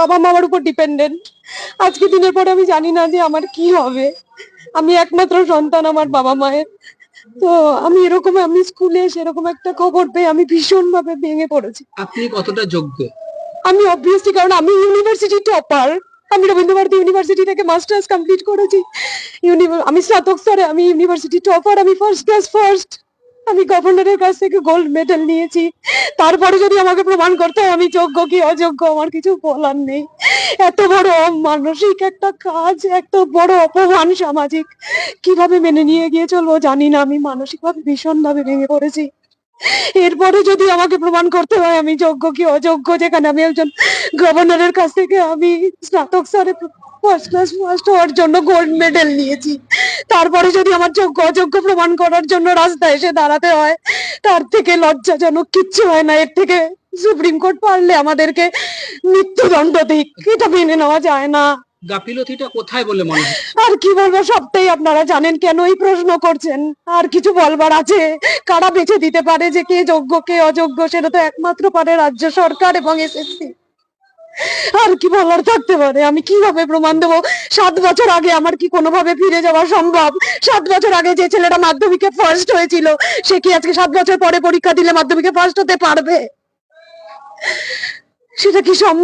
বাবা মামার উপর ডিপেন্ডেন্ট আজকে দিনের পরে আমি জানি না যে আমার কি হবে। আমি একমাত্র সন্তান আমার বাবা মায়ের। তো আমি এরকম আমি স্কুলে সেরকম একটা খবর পেয়ে আমি ভীষণ ভাবে ভেঙে পড়েছি। আপনি কতটা যোগ্য? আমি অবভিয়াসলি কারণ আমি ইউনিভার্সিটি টপার আমি রবীন্দ্রভারতী ইউনিভার্সিটি থেকে মাস্টার্স কমপ্লিট করেছি। আমি স্নাতক স্তরে আমি ইউনিভার্সিটি টপার আমি ফার্স্ট ক্লাস ফার্স্ট আমি গভর্নরের কাছ থেকে গোল্ড মেডেল নিয়েছি। তারপরে যদি আমাকে প্রমাণ করতে আমি যোগ্য কি অযোগ্য, আমার কিছু বলার নেই। এত বড় মানসিক একটা কাজ, এত বড় অপমান সামাজিক। কীভাবে মেনে নিয়ে গিয়ে চলবো জানি না, আমি মানসিকভাবে ভীষণ ভাবে ভেঙে পড়েছি। এরপরে যদি আমাকে প্রমাণ করতে হয়, আমি যোগ্য কি অযোগ্য, যেখানে আমি একজন গভর্নরের কাছ থেকে আমি স্নাতক স্তরে ফার্স্ট ক্লাস ফার্স্ট হওয়ার জন্য গোল্ড মেডেল নিয়েছি। তারপরে যদি আমার যোগ্য অযোগ্য প্রমাণ করার জন্য রাস্তায় এসে দাঁড়াতে হয় তার থেকে লজ্জাজনক কিচ্ছু হয় না। এর থেকে সুপ্রিম কোর্ট পারলে আমাদেরকে মৃত্যুদণ্ড দিক। এটা মেনে নেওয়া যায় না। গাফিলতিটা কোথায় বলে মনে হয়? আর কি বলব সবটাই আপনারা জানেন কেন এই প্রশ্ন করছেন? আর কিছু বলবার আছে? কারা বেছে দিতে পারে যে কে যোগ্য কে অযোগ্য? সেটা তো একমাত্র পারে রাজ্য সরকার এবং এসএসসি। আর কি বলার থাকতে পারে? আমি কীভাবে প্রমাণ দেবো? সাত বছর আগে আমার কি কোনোভাবে ফিরে যাওয়া সম্ভব? সাত বছর আগে যে ছেলেটা মাধ্যমিকে ফার্স্ট হয়েছিল, সে কি আজকে সাত বছর পরে পরীক্ষা দিলে মাধ্যমিকে ফার্স্ট হতে পারবে? সেটা কি সম্ভব?